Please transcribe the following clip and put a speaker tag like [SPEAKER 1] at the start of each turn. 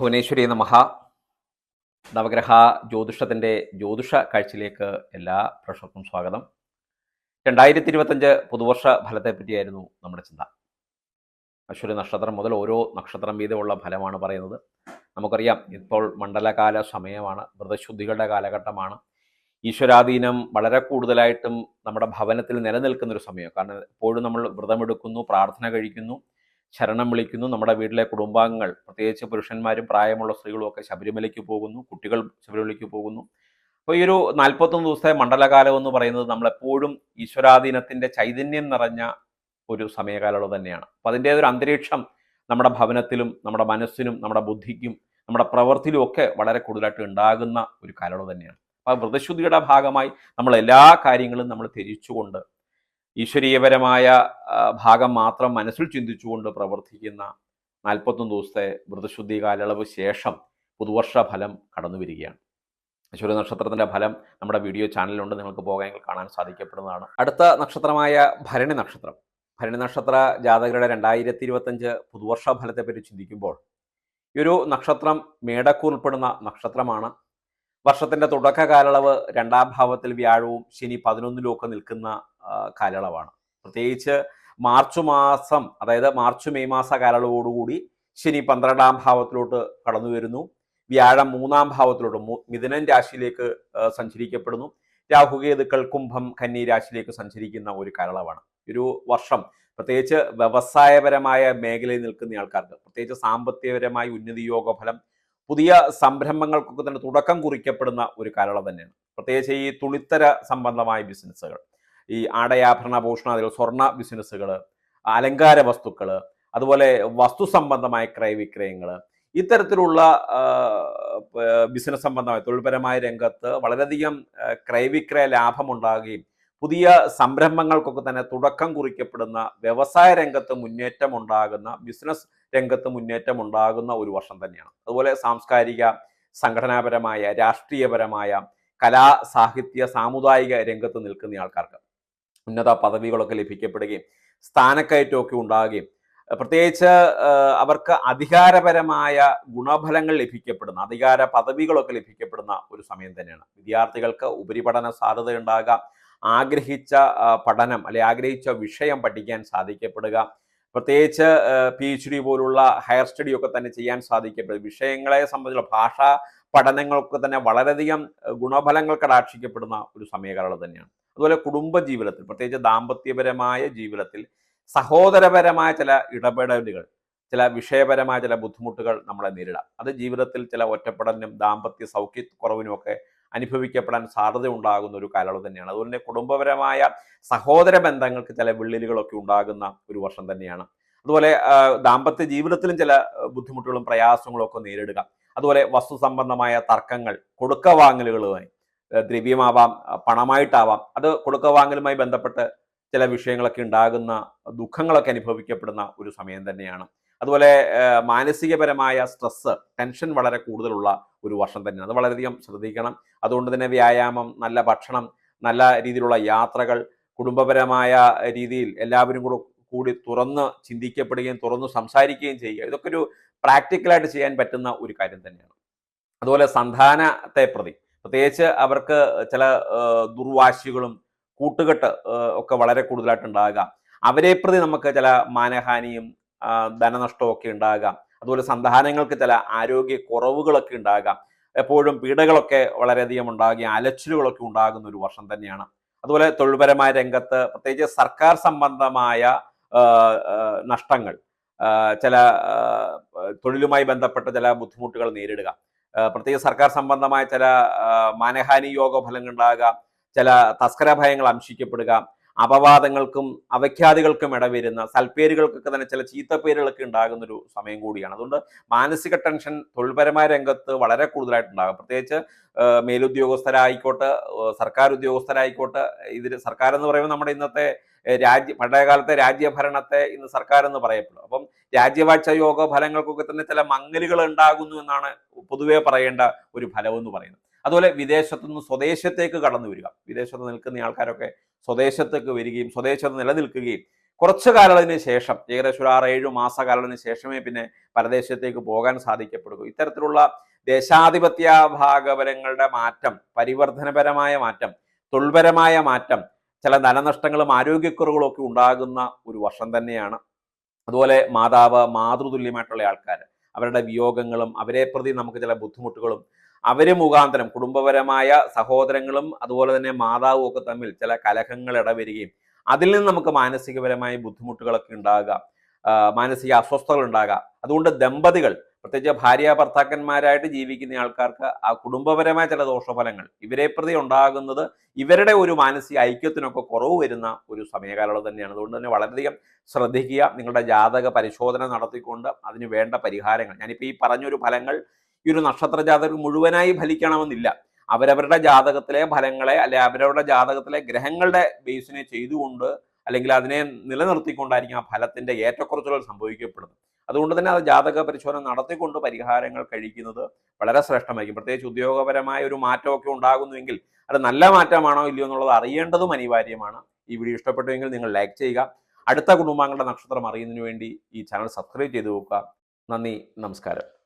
[SPEAKER 1] ഭുവനേശ്വരി നമഹ നവഗ്രഹ ജ്യോതിഷത്തിന്റെ ജ്യോതിഷ കാഴ്ചയിലേക്ക് എല്ലാ പ്രേക്ഷകർക്കും സ്വാഗതം. രണ്ടായിരത്തി ഇരുപത്തഞ്ച് പുതുവർഷ ഫലത്തെപ്പറ്റിയായിരുന്നു നമ്മുടെ ചിന്ത. അശ്വരി നക്ഷത്രം മുതൽ ഓരോ നക്ഷത്രം വീതമുള്ള ഫലമാണ് പറയുന്നത്. നമുക്കറിയാം ഇപ്പോൾ മണ്ഡലകാല സമയമാണ് വ്രതശുദ്ധികളുടെ കാലഘട്ടമാണ്. ഈശ്വരാധീനം വളരെ കൂടുതലായിട്ടും നമ്മുടെ ഭവനത്തിൽ നിലനിൽക്കുന്നൊരു സമയം കാരണം എപ്പോഴും നമ്മൾ വ്രതമെടുക്കുന്നു പ്രാർത്ഥന കഴിക്കുന്നു. ശരണം വിളിക്കുന്നു. നമ്മുടെ വീട്ടിലെ കുടുംബാംഗങ്ങൾ പ്രത്യേകിച്ച് പുരുഷന്മാരും പ്രായമുള്ള സ്ത്രീകളും ഒക്കെ ശബരിമലയ്ക്ക് പോകുന്നു. കുട്ടികൾ ശബരിമലയ്ക്ക് പോകുന്നു. അപ്പോൾ ഈ ഒരു നാൽപ്പത്തൊന്ന് ദിവസത്തെ മണ്ഡലകാലം എന്ന് പറയുന്നത് നമ്മളെപ്പോഴും ഈശ്വരാധീനത്തിന്റെ ചൈതന്യം നിറഞ്ഞ ഒരു സമയകാലം തന്നെയാണ്. അപ്പോൾ അതിന്റെ ഒരു അന്തരീക്ഷം നമ്മുടെ ഭവനത്തിലും നമ്മുടെ മനസ്സിനും നമ്മുടെ ബുദ്ധിക്കും നമ്മുടെ പ്രവൃത്തിയിലും ഒക്കെ വളരെ കൂടുതലായിട്ട് ഉണ്ടാകുന്ന ഒരു കാലയളവ് തന്നെയാണ്. അപ്പോൾ വ്രതശുദ്ധിയുടെ ഭാഗമായി നമ്മൾ എല്ലാ കാര്യങ്ങളും നമ്മൾ തിരിച്ചുകൊണ്ട് ഈശ്വരീയപരമായ ഭാഗം മാത്രം മനസ്സിൽ ചിന്തിച്ചുകൊണ്ട് പ്രവർത്തിക്കുന്ന നാൽപ്പത്തൊന്ന് ദിവസത്തെ വ്രതശുദ്ധി കാലയളവ് ശേഷം പുതുവർഷ ഫലം കടന്നു വരികയാണ്. അശ്വര നക്ഷത്രത്തിന്റെ ഫലം നമ്മുടെ വീഡിയോ ചാനലിലുണ്ട്. നിങ്ങൾക്ക് പോകാമെങ്കിൽ കാണാൻ സാധിക്കപ്പെടുന്നതാണ്. അടുത്ത നക്ഷത്രമായ ഭരണി നക്ഷത്രം. ഭരണി നക്ഷത്ര ജാതകരുടെ രണ്ടായിരത്തി ഇരുപത്തഞ്ച് പുതുവർഷ ഫലത്തെപ്പറ്റി ചിന്തിക്കുമ്പോൾ ഈ ഒരു നക്ഷത്രം മേടക്കൂർ ഉൾപ്പെടുന്ന നക്ഷത്രമാണ്. വർഷത്തിന്റെ തുടക്ക കാലയളവ് രണ്ടാം ഭാവത്തിൽ വ്യാഴവും ശനി പതിനൊന്നിലും ഒക്കെ നിൽക്കുന്ന കാലയളവാണ്. പ്രത്യേകിച്ച് മാർച്ച് മാസം അതായത് മാർച്ച് മെയ് മാസ കാലയളവോടുകൂടി ശനി പന്ത്രണ്ടാം ഭാവത്തിലോട്ട് കടന്നു വരുന്നു. വ്യാഴം മൂന്നാം ഭാവത്തിലോട്ട് മിഥുനൻ രാശിയിലേക്ക് സഞ്ചരിക്കപ്പെടുന്നു. രാഹുകേതുക്കൾ കുംഭം കന്നി രാശിയിലേക്ക് സഞ്ചരിക്കുന്ന ഒരു കാലയളവാണ്. ഒരു വർഷം. പ്രത്യേകിച്ച് വ്യവസായപരമായ മേഖലയിൽ നിൽക്കുന്ന ആൾക്കാർക്ക് പ്രത്യേകിച്ച് സാമ്പത്തികപരമായ ഉന്നതി യോഗഫലം പുതിയ സംരംഭങ്ങൾക്കൊക്കെ തന്നെ തുടക്കം കുറിക്കപ്പെടുന്ന ഒരു കാലയളവ് തന്നെയാണ്. പ്രത്യേകിച്ച് ഈ തുണിത്തര സംബന്ധമായ ബിസിനസ്സുകൾ ഈ ആടയാഭരണ ഭൂഷണാദികൾ സ്വർണ ബിസിനസ്സുകൾ അലങ്കാര വസ്തുക്കൾ അതുപോലെ വസ്തു സംബന്ധമായ ക്രയവിക്രയങ്ങൾ ഇത്തരത്തിലുള്ള ബിസിനസ് സംബന്ധമായ തൊഴിൽപരമായ രംഗത്ത് വളരെയധികം ക്രയവിക്രയ ലാഭമുണ്ടാകുകയും പുതിയ സംരംഭങ്ങൾക്കൊക്കെ തന്നെ തുടക്കം കുറിക്കപ്പെടുന്ന വ്യവസായ രംഗത്ത് മുന്നേറ്റം ഉണ്ടാകുന്ന ബിസിനസ് രംഗത്ത് മുന്നേറ്റം ഉണ്ടാകുന്ന ഒരു വർഷം തന്നെയാണ്. അതുപോലെ സാംസ്കാരിക സംഘടനാപരമായ രാഷ്ട്രീയപരമായ കലാ സാഹിത്യ സാമുദായിക രംഗത്ത് നിൽക്കുന്ന ആൾക്കാർക്ക് ഉന്നത പദവികളൊക്കെ ലഭിക്കപ്പെടുകയും സ്ഥാനക്കയറ്റമൊക്കെ ഉണ്ടാകുകയും പ്രത്യേകിച്ച് അവർക്ക് അധികാരപരമായ ഗുണഫലങ്ങൾ ലഭിക്കപ്പെടുന്ന അധികാര പദവികളൊക്കെ ലഭിക്കപ്പെടുന്ന ഒരു സമയം തന്നെയാണ്. വിദ്യാർത്ഥികൾക്ക് ഉപരിപഠന സാധ്യത ഉണ്ടാകാം ആഗ്രഹിച്ച പഠനം അല്ലെ ആഗ്രഹിച്ച വിഷയം പഠിക്കാൻ സാധിക്കപ്പെടുക. പ്രത്യേകിച്ച് പി എച്ച് ഡി പോലുള്ള ഹയർ സ്റ്റഡി ഒക്കെ തന്നെ ചെയ്യാൻ സാധിക്കപ്പെടും. വിഷയങ്ങളെ സംബന്ധിച്ചുള്ള ഭാഷാ പഠനങ്ങൾക്ക് തന്നെ വളരെയധികം ഗുണഫലങ്ങൾ കടാക്ഷിക്കപ്പെടുന്ന ഒരു സമയകാലം തന്നെയാണ്. അതുപോലെ കുടുംബ ജീവിതത്തിൽ പ്രത്യേകിച്ച് ദാമ്പത്യപരമായ ജീവിതത്തിൽ സഹോദരപരമായ ചില ഇടപെടലുകൾ ചില വിഷയപരമായ ചില ബുദ്ധിമുട്ടുകൾ നമ്മളെ നേരിടാം. അത് ജീവിതത്തിൽ ചില ഒറ്റപ്പെടലിനും ദാമ്പത്യ സൗഖ്യക്കുറവിനും ഒക്കെ അനുഭവിക്കപ്പെടാൻ സാധ്യത ഉണ്ടാകുന്ന ഒരു കാലയളവ് തന്നെയാണ്. അതുപോലെ തന്നെ കുടുംബപരമായ സഹോദര ബന്ധങ്ങൾക്ക് ചില വിള്ളലുകളൊക്കെ ഉണ്ടാകുന്ന ഒരു വർഷം തന്നെയാണ്. അതുപോലെ ദാമ്പത്യ ജീവിതത്തിലും ചില ബുദ്ധിമുട്ടുകളും പ്രയാസങ്ങളും ഒക്കെ നേരിടുക. അതുപോലെ വസ്തു സംബന്ധമായ തർക്കങ്ങൾ കൊടുക്ക വാങ്ങലുകളുമായി ദ്രവ്യമാവാം പണമായിട്ടാവാം അത് കൊടുക്ക വാങ്ങലുമായി ബന്ധപ്പെട്ട് ചില വിഷയങ്ങളൊക്കെ ഉണ്ടാകുന്ന ദുഃഖങ്ങളൊക്കെ അനുഭവിക്കപ്പെടുന്ന ഒരു സമയം തന്നെയാണ്. അതുപോലെ മാനസികപരമായ സ്ട്രെസ് ടെൻഷൻ വളരെ കൂടുതലുള്ള ഒരു വർഷം തന്നെയാണ്. അത് വളരെയധികം ശ്രദ്ധിക്കണം. അതുകൊണ്ട് തന്നെ വ്യായാമം നല്ല ഭക്ഷണം നല്ല രീതിയിലുള്ള യാത്രകൾ കുടുംബപരമായ രീതിയിൽ എല്ലാവരും കൂടെ കൂടി തുറന്ന് ചിന്തിക്കപ്പെടുകയും തുറന്ന് സംസാരിക്കുകയും ചെയ്യുക ഇതൊക്കെ ഒരു പ്രാക്ടിക്കലായിട്ട് ചെയ്യാൻ പറ്റുന്ന ഒരു കാര്യം തന്നെയാണ്. അതുപോലെ സന്താനത്തെ പ്രതി പ്രത്യേകിച്ച് അവർക്ക് ചില ദുർവാശികളും കൂട്ടുകെട്ട് ഒക്കെ വളരെ കൂടുതലായിട്ട് ഉണ്ടാകുക. അവരെ പ്രതി നമുക്ക് ചില മാനഹാനിയും ഒക്കെ ഉണ്ടാകാം. അതുപോലെ സന്താനങ്ങൾക്ക് ചില ആരോഗ്യ കുറവുകളൊക്കെ ഉണ്ടാകാം. എപ്പോഴും പീഡകളൊക്കെ വളരെയധികം ഉണ്ടാകുകയും അലച്ചിലുകളൊക്കെ ഉണ്ടാകുന്ന ഒരു വർഷം തന്നെയാണ്. അതുപോലെ തൊഴിൽപരമായ രംഗത്ത് പ്രത്യേകിച്ച് സർക്കാർ സംബന്ധമായ നഷ്ടങ്ങൾ ചില തൊഴിലുമായി ബന്ധപ്പെട്ട ചില ബുദ്ധിമുട്ടുകൾ നേരിടുക. പ്രത്യേകിച്ച് സർക്കാർ സംബന്ധമായ ചില മാനഹാനി യോഗ ഫലങ്ങൾ ഉണ്ടാകുക ചില തസ്കര ഭയങ്ങൾ അംശിക്കപ്പെടുക അപവാദങ്ങൾക്കും അവഖ്യാതികൾക്കും ഇടവരുന്ന സൽപ്പേരുകൾക്കൊക്കെ തന്നെ ചില ചീത്തപ്പേരുകളൊക്കെ ഉണ്ടാകുന്ന ഒരു സമയം കൂടിയാണ്. അതുകൊണ്ട് മാനസിക ടെൻഷൻ തൊഴിൽപരമായ രംഗത്ത് വളരെ കൂടുതലായിട്ടുണ്ടാകും. പ്രത്യേകിച്ച് മേലുദ്യോഗസ്ഥരായിക്കോട്ടെ സർക്കാർ ഉദ്യോഗസ്ഥരായിക്കോട്ടെ ഇതിൽ സർക്കാർ എന്ന് പറയുമ്പോൾ നമ്മുടെ ഇന്നത്തെ രാജ്യ പഴയകാലത്തെ രാജ്യഭരണത്തെ ഇന്ന് സർക്കാർ എന്ന് പറയപ്പെടും. അപ്പം രാജ്യവാഴ്ച യോഗ ഫലങ്ങൾക്കൊക്കെ തന്നെ ചില മങ്ങലുകൾ ഉണ്ടാകുന്നു എന്നാണ് പൊതുവേ പറയേണ്ട ഒരു ഫലം എന്ന് പറയുന്നത്. അതുപോലെ വിദേശത്തു നിന്ന് സ്വദേശത്തേക്ക് കടന്നു വരിക. വിദേശത്ത് നിൽക്കുന്ന ആൾക്കാരൊക്കെ സ്വദേശത്തേക്ക് വരികയും സ്വദേശത്ത് നിലനിൽക്കുകയും കുറച്ച് കാലത്തിന് ശേഷം ഏകദേശം ഒരു ആറ് മാസ കാലത്തിന് ശേഷമേ പിന്നെ പരദേശത്തേക്ക് പോകാൻ സാധിക്കപ്പെടുകൂ ഇത്തരത്തിലുള്ള ദേശാധിപത്യ ഭാഗപരങ്ങളുടെ മാറ്റം പരിവർത്തനപരമായ മാറ്റം തൊഴിൽപരമായ മാറ്റം ചില ധനനഷ്ടങ്ങളും ആരോഗ്യക്കുറവുകളും ഒക്കെ ഉണ്ടാകുന്ന ഒരു വർഷം തന്നെയാണ്. അതുപോലെ മാതാവ് മാതൃതുല്യമായിട്ടുള്ള ആൾക്കാർ അവരുടെ വിയോഗങ്ങളും അവരെ പ്രതി നമുക്ക് ചില ബുദ്ധിമുട്ടുകളും അവർ മുഖാന്തരം കുടുംബപരമായ സഹോദരങ്ങളും അതുപോലെ തന്നെ മാതാവും ഒക്കെ തമ്മിൽ ചില കലഹങ്ങൾ ഇടവരികയും അതിൽ നിന്ന് നമുക്ക് മാനസികപരമായ ബുദ്ധിമുട്ടുകളൊക്കെ ഉണ്ടാകുക മാനസിക അസ്വസ്ഥതകൾ ഉണ്ടാകുക. അതുകൊണ്ട് ദമ്പതികൾ പ്രത്യേകിച്ച് ഭാര്യ ഭർത്താക്കന്മാരായിട്ട് ജീവിക്കുന്ന ആൾക്കാർക്ക് ആ കുടുംബപരമായ ചില ദോഷഫലങ്ങൾ ഇവരെ പ്രതി ഉണ്ടാകുന്നത് ഇവരുടെ ഒരു മാനസിക ഐക്യത്തിനൊക്കെ കുറവ് വരുന്ന ഒരു സമയകാലം തന്നെയാണ്. അതുകൊണ്ട് തന്നെ വളരെയധികം ശ്രദ്ധിക്കുക നിങ്ങളുടെ ജാതക പരിശോധന നടത്തിക്കൊണ്ട് അതിന് വേണ്ട പരിഹാരങ്ങൾ. ഞാനിപ്പോൾ ഈ പറഞ്ഞൊരു ഫലങ്ങൾ ഈ ഒരു നക്ഷത്ര ജാതകം മുഴുവനായി ഫലിക്കണമെന്നില്ല. അവരവരുടെ ജാതകത്തിലെ ഫലങ്ങളെ അല്ലെ അവരവരുടെ ജാതകത്തിലെ ഗ്രഹങ്ങളുടെ ബേസിനെ ചെയ്തുകൊണ്ട് അല്ലെങ്കിൽ അതിനെ നിലനിർത്തിക്കൊണ്ടായിരിക്കും ആ ഫലത്തിന്റെ ഏറ്റക്കുറച്ചുകൾ സംഭവിക്കപ്പെടുന്നത്. അതുകൊണ്ട് തന്നെ അത് ജാതക പരിശോധന നടത്തിക്കൊണ്ട് പരിഹാരങ്ങൾ കഴിക്കുന്നത് വളരെ ശ്രേഷ്ഠമായിരിക്കും. പ്രത്യേകിച്ച് ഉദ്യോഗപരമായ ഒരു മാറ്റമൊക്കെ ഉണ്ടാകുന്നുവെങ്കിൽ അത് നല്ല മാറ്റമാണോ ഇല്ലയോ എന്നുള്ളത് അറിയേണ്ടതും അനിവാര്യമാണ്. ഈ വീഡിയോ ഇഷ്ടപ്പെട്ടുവെങ്കിൽ നിങ്ങൾ ലൈക്ക് ചെയ്യുക. അടുത്ത കുടുംബാംഗങ്ങളുടെ നക്ഷത്രം അറിയുന്നതിന് വേണ്ടി ഈ ചാനൽ സബ്സ്ക്രൈബ് ചെയ്തു നോക്കുക നന്ദി നമസ്കാരം.